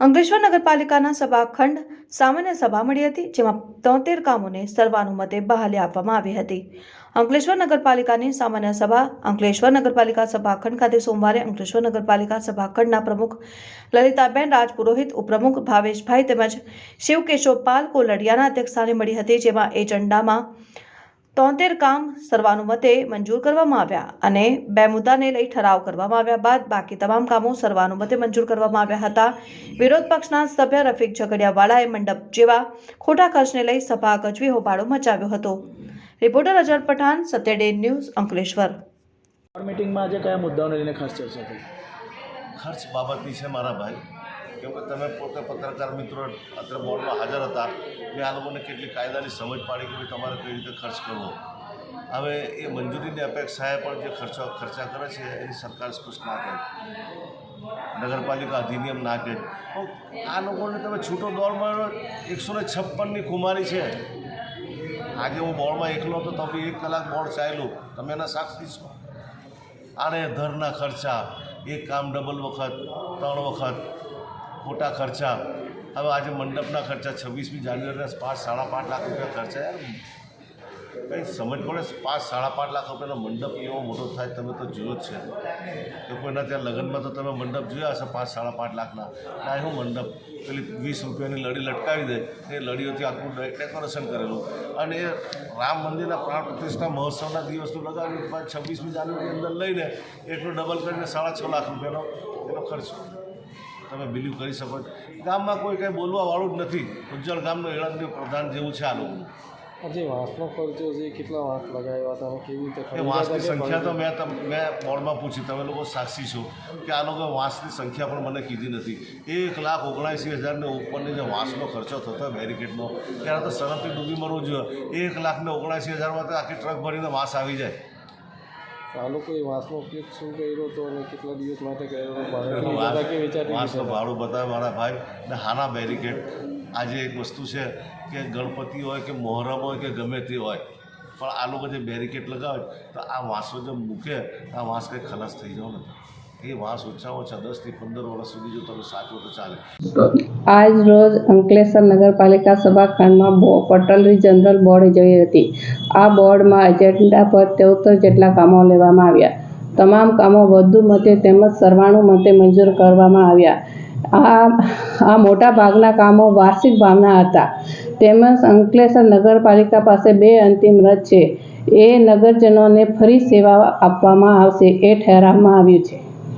અંકલેશ્વર નગરપાલિકાના સભાખંડ સામાન્ય સભા મળી હતી, જેમાં તોતેર કામોને સર્વાનુમતે બહાલી આપવામાં આવી હતી. અંકલેશ્વર નગરપાલિકાની સામાન્ય સભા, અંકલેશ્વર નગરપાલિકા સભાખંડ ખાતે સોમવારે અંકલેશ્વર નગરપાલિકા સભાખંડના પ્રમુખ લલિતાબેન રાજપુરોહિત, ઉપપ્રમુખ ભાવેશભાઈ તેમજ શિવકેશવપાલ કોલડિયાના અધ્યક્ષસ્થાને મળી હતી, જેમાં એજન્ડામાં તોતેર કામ સર્વાનુમતે મંજૂર કરવામાં આવ્યા અને બે મુદ્દાને લઈ ઠરાવ કરવામાં આવ્યા બાદ બાકી તમામ કામો સર્વાનુમતે મંજૂર કરવામાં આવ્યા હતા. વિરોધ પક્ષના સભ્ય રફીક ઝઘડિયાવાળાએ મંડપ જેવા ખોટા ખર્ચને લઈ સભા ગજવી હોબાળો મચાવ્યો હતો. Reporter Azhar Pathan Satya day news Ankleshwar. મીટિંગમાં મિટિંગમાં આજે કયા મુદ્દાઓને લઈને ખાસ ચર્ચા થઈ? ખર્ચ બાબતની છે મારા ભાઈ. કેમ કે તમે પોતે પત્રકાર મિત્રો અત્યારે બોર્ડમાં હાજર હતા. મેં આ લોકોને કેટલી કાયદાની સમજ પાડી કે તમારે કઈ રીતે ખર્ચ કરવો. હવે એ મંજૂરીની અપેક્ષાએ પણ જે ખર્ચો ખર્ચા કરે છે એની સરકાર સ્પષ્ટ ના કરે. નગરપાલિકા અધિનિયમ ના કે. આ લોકોને તમે છૂટો દોડમાં એકસો ને છપ્પનની કુમારી છે. આજે હું બોર્ડમાં એકલો હતો, તો બી એક કલાક બોર્ડ ચાલ્યું. તમે એના સાક્ષી છો. આને ધરના ખર્ચા, એક કામ ડબલ વખત, ત્રણ વખત ખોટા ખર્ચા. હવે આજે મંડપના ખર્ચા છવ્વીસમી જાન્યુઆરીના પાંચ સાડા પાંચ લાખ રૂપિયા ખર્ચા યાર કંઈ સમજ પડે પાંચ સાડા પાંચ લાખ રૂપિયાનો મંડપ એવો મોટો થાય તમે તો જોયો જ છે. કે કોઈના ત્યાં લગ્નમાં તો તમે મંડપ જોયા હશે પાંચ સાડા પાંચ લાખના? ના હું મંડપ. પેલી વીસ રૂપિયાની લડી લટકાવી દે. એ લડીઓથી આખું ડેકોરેશન કરેલું. અને એ રામ મંદિરના પ્રાણ પ્રતિષ્ઠા મહોત્સવના દિવસનું લગાવી છવ્વીસમી જાન્યુઆરી અંદર લઈને એટલું ડબલ કરીને સાડા છ લાખ રૂપિયાનો એનો ખર્ચ. તમે બિલીવ કરી શકો ગામમાં કોઈ કંઈ બોલવાવાળું જ નથી. ઉજ્જવળ ગામનું એળંદી પ્રધાન જેવું છે આ લોકોનું. જે વાંસનો ખર્ચો છે કેટલા વાંસ લગાવ્યા હતા કેવી રીતે વાંસની સંખ્યા તો મેં તમ મેં બોર્ડમાં પૂછી તમે લોકો સાક્ષી છો કે આ લોકો વાંસની સંખ્યા પણ મને કીધી નથી. એક લાખ ઓગણસી હજારને ઉપરની જે વાંસનો ખર્ચો થતો હોય બેરિકેડનો ત્યારે તો સરહદથી ડૂબી મરવું જોઈએ. એક લાખને ઓગણસી હજારમાં તો આખી ટ્રક ભરીને વાંસ આવી જાય. આ લોકોએ વાંસનો ઉપયોગ શું કર્યો હતો અને કેટલા દિવસ માટે કર્યો વાંસનું રીતે? ભાડું બતાવે મારા ભાઈ. ને હાના બેરિકેડ. આજે એક વસ્તુ છે કે ગણપતિ હોય કે મોહરમ હોય કે ગમે તે હોય પણ આ લોકો જે બેરિકેડ લગાવે તો આ વાંસો જે મૂકે આ વાંસ કંઈ ખલાસ થઈ જાવ નથી. એ વાંસ ઓછામાં ઓછા દસથી પંદર વર્ષ સુધી જો તમે સાચવો તો ચાલે. આજ રોજ અંકલેશ્વર નગરપાલિકા સભાખંડમાં બો- પટોરી જનરલ બોર્ડ જઈ હતી. આ બોર્ડમાં એજન્ડા પર તેઓતેર જેટલા કામો લેવામાં આવ્યા. તમામ કામો વધુ મતે તેમજ સર્વાનુમતે મંજૂર કરવામાં આવ્યા. આ આ મોટા ભાગના કામો વાર્ષિક ભાવના હતા. તેમજ અંકલેશ્વર નગરપાલિકા પાસે બે અંતિમ રથ છે. એ નગરજનોને ફરી સેવા આપવામાં આવશે એ ઠેરવવામાં આવ્યું છે.